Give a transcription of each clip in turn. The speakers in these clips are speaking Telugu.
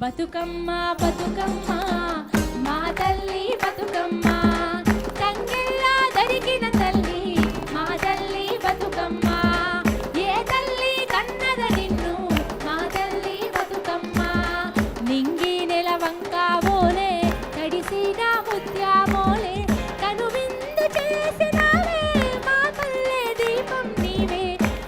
బతుకమ్మ బతుకమ్మ మా తల్లి బతుకమ్మ. తంగెల్లా దొరికిన తల్లి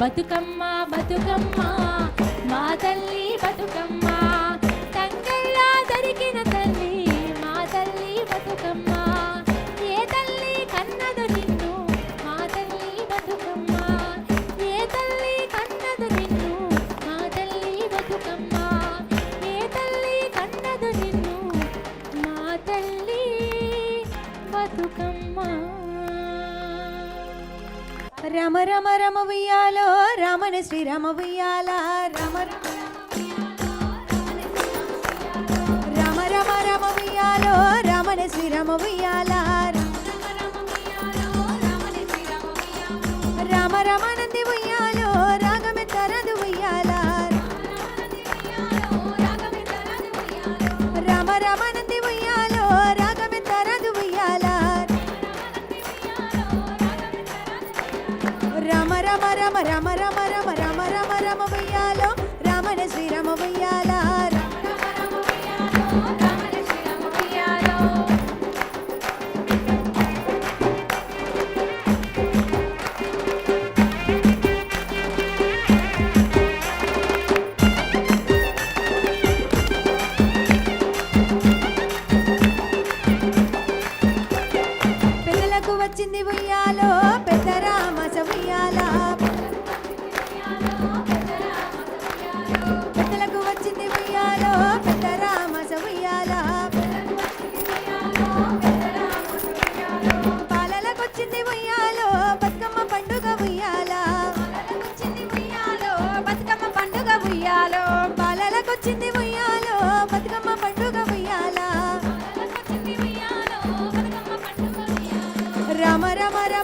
బతుకమ్మ బతుకమ్మ మా తల్లి బతుకమ్మ. తంగల్లా దొరికిన తల్లి మా తల్లి బతుకమ్మ. ఏ తల్లి కన్నదు నిన్ను మా తల్లి బతుకమ్మ. ఏ తల్లి కన్నదు నిన్ను మా తల్లి బతుకమ్మ. ఏ తల్లి కన్నదు నిన్ను మా తల్లి బతుకమ్మ. రమ రమ రమ ఉయ్యాలో రమణ శ్రీరమ ఉయ్యాల రమ రమ రమ రమ ఉయ్యాలో రమణ శ్రీరమ ఉయ్యాల రమ రమానంది రమ రమ రమ రమ రమ రమ రమ రమ రమ ఉయ్యాలో రామణ శ్రీరమ ఉయ్యాల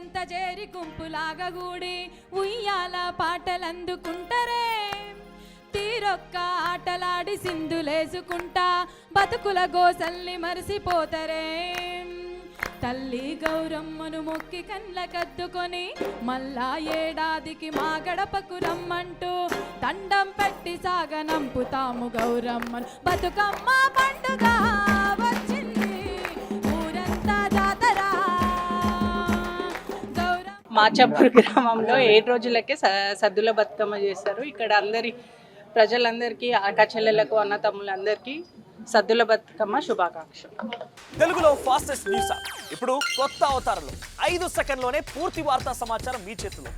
అమ్మలక్కలంత చేరి గుంపులాగా గూడి ఉయ్యాల పాటలందుకుంటరే. తీరొక్క ఆటలాడి సింధులేసుకుంటా బతుకుల గోసల్ని మరిసిపోతరే. తల్లి గౌరమ్మను మొక్కి కళ్ళకద్దుకొని మళ్ళా ఏడాదికి మా గడపకు రమ్మంటూ దండం పెట్టి సాగనంపుతాము గౌరమ్మను. బతుకమ్మ పండుగ మాచాపూర్ గ్రామంలో ఏడు రోజులకే సద్దుల బతుకమ్మ చేస్తారు ఇక్కడ అందరి ప్రజలందరికీ అక్క చెల్లెలకు అన్న తమ్ములందరికీ సద్దుల బతుకమ్మ శుభాకాంక్షలు. తెలుగులో ఫాస్టెస్ట్ న్యూస్. ఇప్పుడు కొత్త అవతారంలో ఐదు సెకండ్లోనే పూర్తి వార్తా సమాచారం మీ చేతిలో.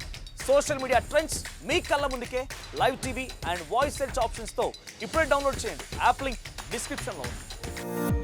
సోషల్ మీడియా ట్రెండ్స్ మీ కళ్ళ ముందుకే live TV and voice search ఆప్షన్స్తో ఇప్పుడే డౌన్లోడ్ చేయండి. యాప్ లింక్ డిస్క్రిప్షన్లో ఉంది.